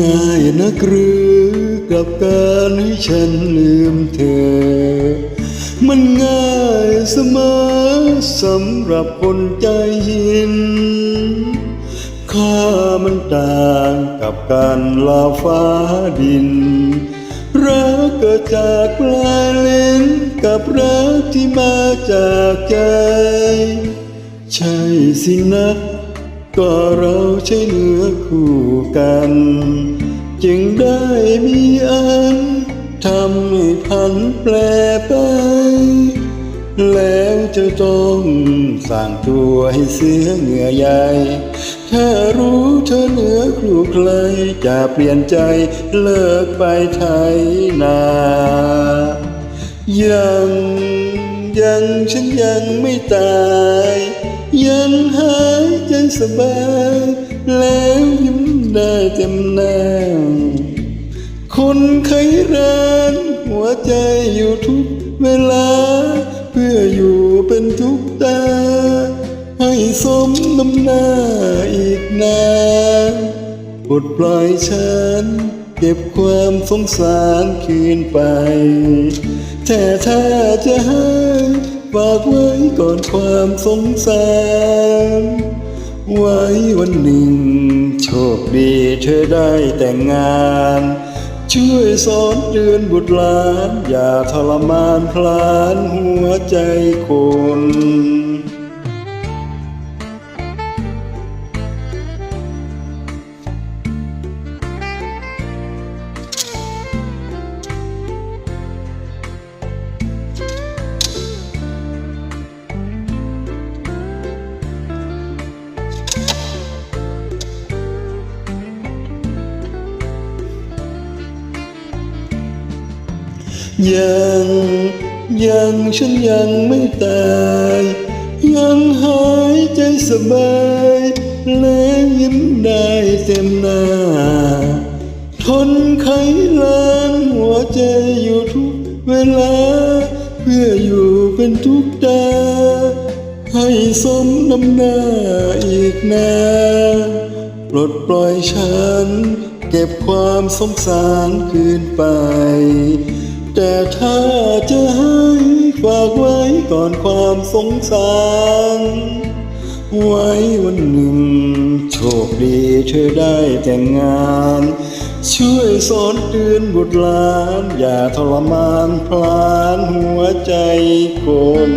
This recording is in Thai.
ง่ายนักหรือกับการให้ฉันลืมเธอ มันง่ายเสมอสำหรับคนใจหินค่ามันต่างกับการลาฟ้าดิน รักเกิดจากปลายลิ้นกับรักที่มาจากใจ ใช่สินะ ก็เราใช่เนื้อคู่กัน จึงได้มีอันทำให้พันแปรไป แล้วจะต้องสร้างตัวให้เสียเหงื่อใหญ่ถ้ารู้เธอเหนือครูใครจะเปลี่ยนใจเลิกไปไทยนา ยังยังฉันยังไม่ตาย ยังหายใจ สบายแล้วยิ้มได้เต็มหน้าคนไขร้านหัวใจอยู่ทุกเวลา เพื่ออยู่เป็นทุกตา ให้สมน้ำหน้าอีกนานปลดปล่อยฉันเก็บความสงสารคืนไป แต่ถ้าจะให้ฝากไว้ก่อนความสงสาร ไว้วันหนึ่ง โชคดีเธอได้แต่งงาน ช่วยสอนเตือนบุตรหลาน อย่าทรมานพลานหัวใจคน ยังยังฉันยังไม่ตาย ยังหายใจสบายและยิ้มได้เต็มหน้า ทนไขล้างหัวใจอยู่ทุกเวลา เพื่ออยู่เป็นทุกตา ให้สมน้ำหน้าอีกนานปลดปล่อยฉัน เก็บความสงสารคืนไป แต่ถ้าจะให้ฝากไว้ก่อนความสงสาร ไว้วันหนึ่ง โชคดีเธอได้แต่งงาน ช่วยสอนเตือนบุตรหลาน อย่าทรมานพลานหัวใจคน